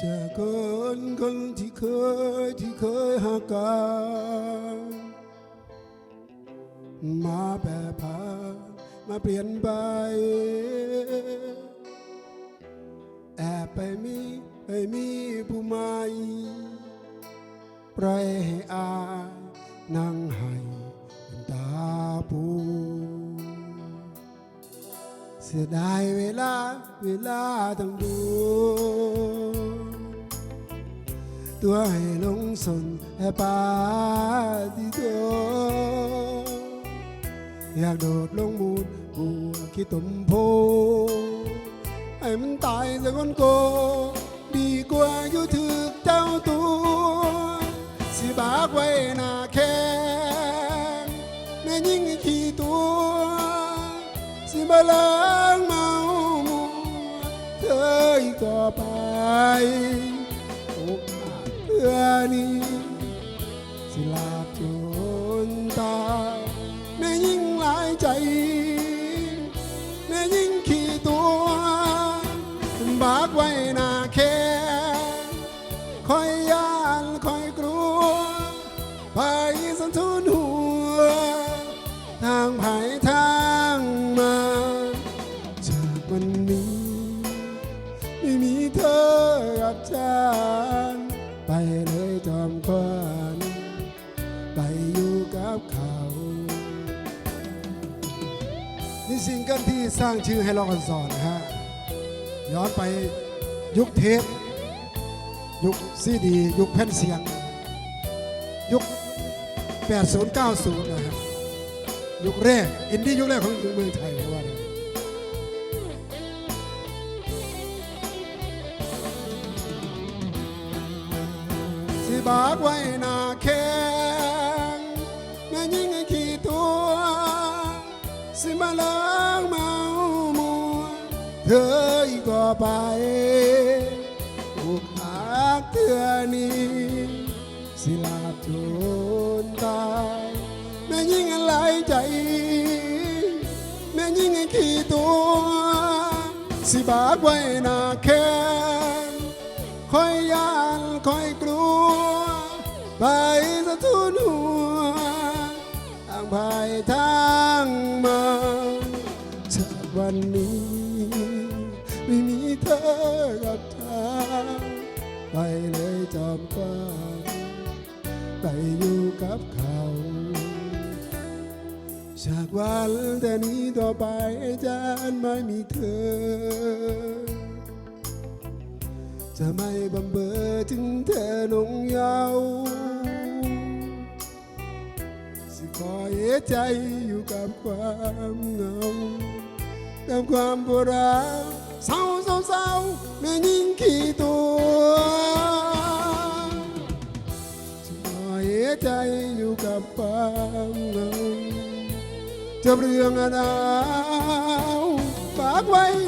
จากคนคนที่เคยที่เคยหักกันมาแปรผันมาเปลี่ยนไป แอบไปมีไปมีผู้ใหม่ปล่อยให้อานั่งให้ตาปู สียดายเวลาเวลาต้องดู ตัวให้ลงสนให้ปาที่โตอยากโดดลงมูดบัวขี้ตุ่มโพให้มันตายสักคนโก ดีกว่าอยู่ถึกเจ้าตัว สิบากไว้หน้าแข้งแม่ยิ่งขี้ตัวสิ ไปโอกาสเพื่อนี้สิลาบจนตาแม่ยิ่งหลายใจแม่ยิ่งขี่ตัวบากไว้หน้าแข้งคอยยา ม่มีเธอกับฉัน ไปเลยจอมควันไปอยู่กับเขา นี่ซิงเกิลที่สร้างชื่อให้ลองกันสอนฮะ ย้อนไปยุคเทป ยุคซีดี ยุคแผ่นเสียง ยุค 80 90 นะฮะยุคแรก อินดี้ยุคแรกของเมืองไทยว่า สิบากไว้หน้าแข้งแม่ยิ่งขี้ตัว สิมาล้างเมามัวเธออีกต่อไปถูกหักเธอนี้สิลาบจนตายแม่ยิ่งอะไรใจแม่ยิ่งขี้ตัว สิบากไว้หน้าแข้ง คอยยานคอยกลัว ไปสะทุนหัวทางภายทางมาจากวันนี้ ไม่มีเธอกับฉันไปเลยจอมกว้างไปอยู่กับเขาจากวันแต่นี้ต่อไปจะไม่มีเธอ จะไม่บำเบอถึงเธอนงเยาว์สิคอยเอะใจอยู่กับความเหงากับความปวดร้าวเศร้าเศร้าเศร้าแม่ยิ่งขี้ตัวสิคอยเอะใจอยู่กับความเหงาจะเรื่องอะไรฝากไว้หน้าแข้งสิบากไว้